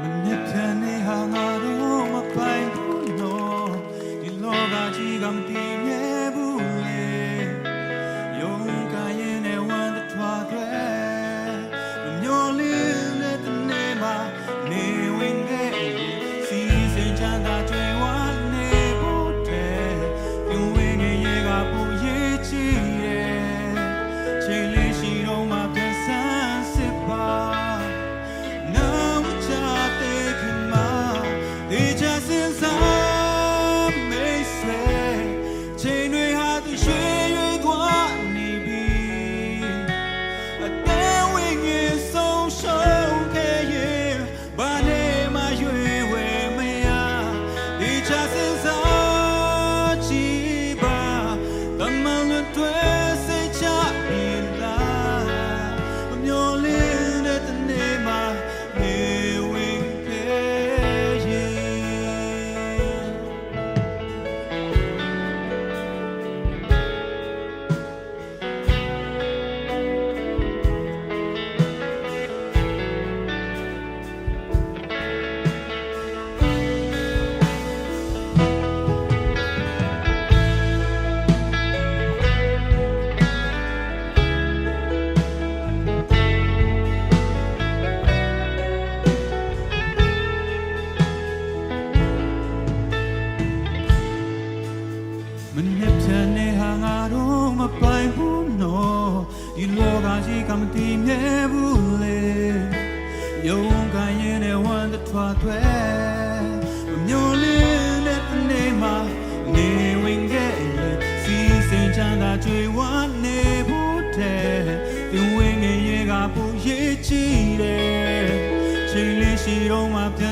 မနဲ့ပြန်နေဟာငါတို့မပိုင်ဘူးလို့ဒီလောကကြီးကမတည် ပိုင်ဘူးနော်ဒီလောကကြီးကမတည်မြဲဘူးလေယုံခံရင်လည်းဝမ်းတစ်ထွာထွဲမမျိုးလင်းတဲ့တနေ့မှာနေဝင်ခဲ့ရင်စီစဉ်ချမ်းသာကြွေဝမ်းနေဖို့တဲ့ဒီဝင်ငယ်ရေကပူရေးချီတယ်ချိန်လေးရှိတော့မှပြန်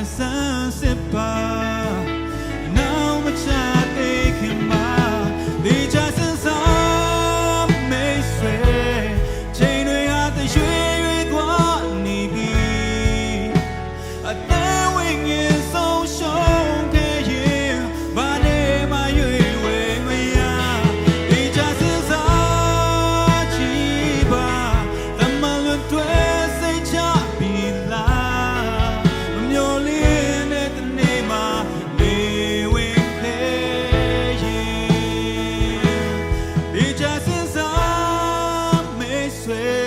say